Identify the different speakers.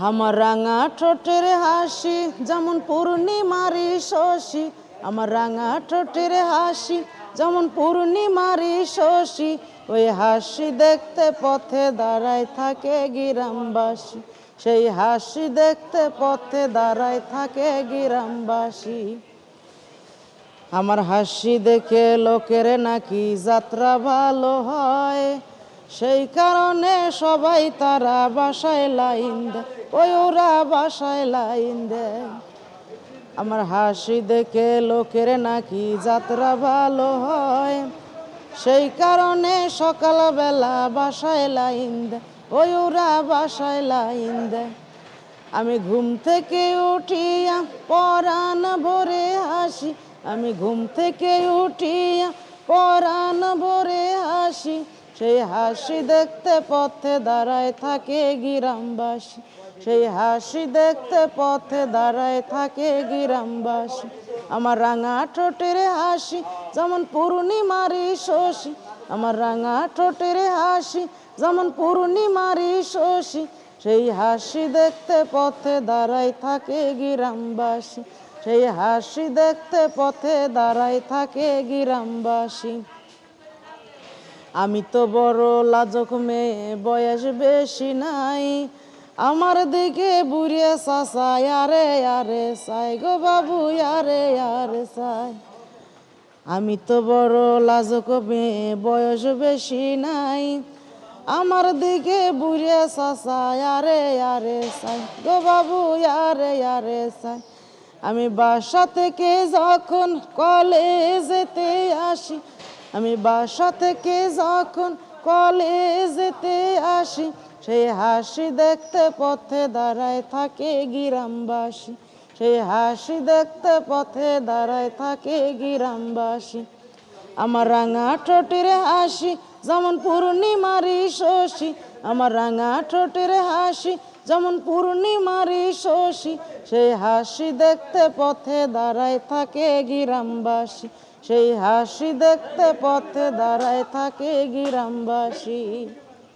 Speaker 1: আমার রাঙা ঠোঁটের হাসি, যেমন পূর্ণিমারি শশী। আমার রাঙা ঠোঁটের হাসি, যেমন পূর্ণিমারি শশী। ওই হাসি দেখতে পথে দাঁড়ায় থাকে গিরামবাসী। সেই হাসি দেখতে পথে দাঁড়ায় থাকে গিরামবাসী। আমার হাসি দেখে লোকের নাকি যাত্রা ভালো হয়। সেই কারণে সবাই তারা বাসায় লাইন দেয় ওই ওরা বাসায় লাইন দেয় আমার হাসি দেখে লোকের নাকি যাত্রা ভালো হয়। সেই কারণে সকালবেলা বাসায় লাইন দেয় ওই ওরা বাসায় লাইন দেয় আমি ঘুম থেকে উঠিয়া পরাণ ভরে হাসি আমি ঘুম থেকে উঠিয়া পরাণ ভরে হাসি সেই হাসি দেখতে পথে দাঁড়ায় থাকে গিরামবাসী। সেই হাসি দেখতে পথে দাঁড়ায় থাকে গিরামবাসী। আমার রাঙা ঠোঁটের হাসি যেমন পূর্ণিমারি শশী। আমার রাঙা ঠোঁটের হাসি যেমন পূর্ণিমারি শশী। সেই হাসি দেখতে পথে দাঁড়াই থাকে গিরামবাসী। সেই হাসি দেখতে পথে দাঁড়াই থাকে গিরামবাসী। আমি তো বড় লাজক মেয়ে, বয়স বেশি নাই। আমার দিকে বুড়িয়ে চাষায় আরে আরে সাই গো বাবু, আরে আরে সাই আমি তো বড় লাজক মেয়ে, বয়স বেশি নাই। আমার দিকে বুড়িয়ে চাষায় আরে আরে সাই গো বাবু, আরে আরে সাই আমি বাসা থেকে যখন কলেজেতে আসি আমি বাসা থেকে যখন কলেজেতে আসি, সেই হাসি দেখতে পথে দাঁড়ায় থাকে গিরামবাসী। সেই হাসি দেখতে পথে দাঁড়ায় থাকে গিরামবাসী। আমার রাঙা ঠোঁটের হাসি যেমন পূর্ণিমারি শশী, আমার রাঙা ঠোঁটের হাসি যেমন পূর্ণিমারি শশী। সেই হাসি দেখতে পথে দাঁড়ায় থাকে গিরামবাসী। সেই হাসি দেখতে পথে দাঁড়ায় থাকে গিরামবাসী।